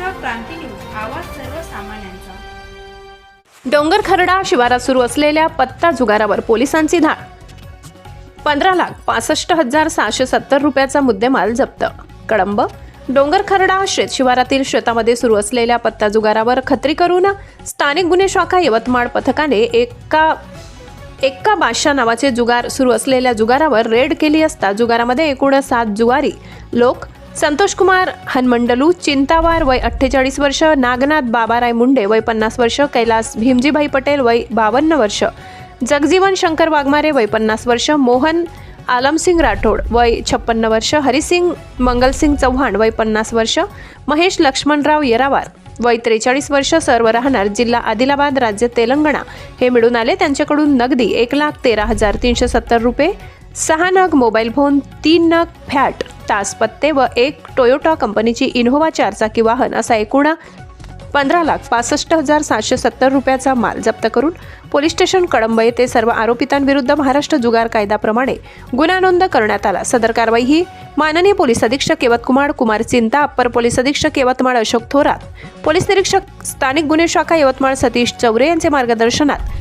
Maharashtra Kranti news आवाज सर्वसामान्यांचा. डोंगर खरडा शिवारात सुरू असलेल्या पत्ता जुगारावर पोलिसांची धाड. पंधरा लाख पासष्ट हजार सहाशे सत्तर रुपयाचा मुद्देमाल जप्त. कळंब डोंगर खरडा शेत शिवारातील शेतामध्ये सुरू असलेल्या पत्ता जुगारावर खत्री करून स्थानिक गुन्हे शाखा यवतमाळ पथकाने एका एक्का बादशाह नावाचे जुगार सुरू असलेल्या जुगारावर रेड केली असता जुगारामध्ये एकूण सात जुगारी लोक संतोष कुमार हनमंडलू चिंतावार वय अठ्ठेचाळीस वर्ष नागनाथ बाबाराय मुंडे वय पन्नास वर्ष कैलास भीमजीभाई पटेल वय बावन्न वर्ष जगजीवन शंकर वाघमारे वय पन्नास वर्ष मोहन आलमसिंग राठोड वय छप्पन्न वर्ष हरिसिंग मंगलसिंग चव्हाण वय पन्नास वर्ष महेश लक्ष्मणराव येरावार वय त्रेचाळीस वर्ष सर्व राहणार जिल्हा आदिलाबाद राज्य तेलंगणा. हे मिळून आले त्यांच्याकडून नगदी एक लाख तेरा हजार तीनशे सत्तर रुपये. सहा नग मोबाईल फोन तीन नग फॅट तास पत्ते व एक टोयोटा कंपनीची इनोव्हा चारचाकी वाहन असा एकूण पंधरा लाख पासष्ट हजार सातशे सत्तर रुपयाचा माल जप्त करून पोलीस स्टेशन कळंब येथे सर्व आरोपितांविरुद्ध महाराष्ट्र जुगार कायद्याप्रमाणे गुन्हा नोंद करण्यात आला. सदर कारवाई ही माननीय पोलीस अधीक्षक यवतकुमार कुमार चिंता अप्पर पोलीस अधीक्षक यवतमाळ अशोक थोरात पोलीस निरीक्षक स्थानिक गुन्हे शाखा यवतमाळ सतीश चौरे यांचे मार्गदर्शनात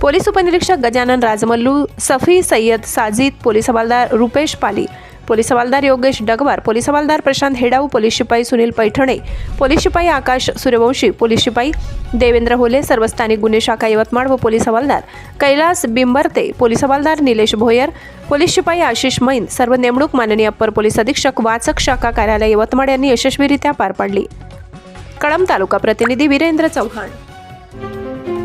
पोलीस उपनिरीक्षक गजानन राजमल्लू सफी सय्यद साजिद पोलीस हवालदार रुपेश पाली पोलीस हवालदार योगेश डगवार पोलीस हवालदार प्रशांत हेडाऊ पोलीस शिपाई सुनील पैठणे पोलीस शिपाई आकाश सूर्यवंशी पोलीस शिपाई देवेंद्र होले सर्व स्थानिक गुन्हे शाखा यवतमाळ व पोलीस हवालदार कैलास बिंबरते पोलीस हवालदार निलेश भोयर पोलीस शिपाई आशिष मैन सर्व नेमणूक माननीय अप्पर पोलीस अधीक्षक वाचक शाखा कार्यालय यवतमाळ यांनी यशस्वीरित्या पार पाडली. कळंब तालुका प्रतिनिधी वीरेंद्र चव्हाण.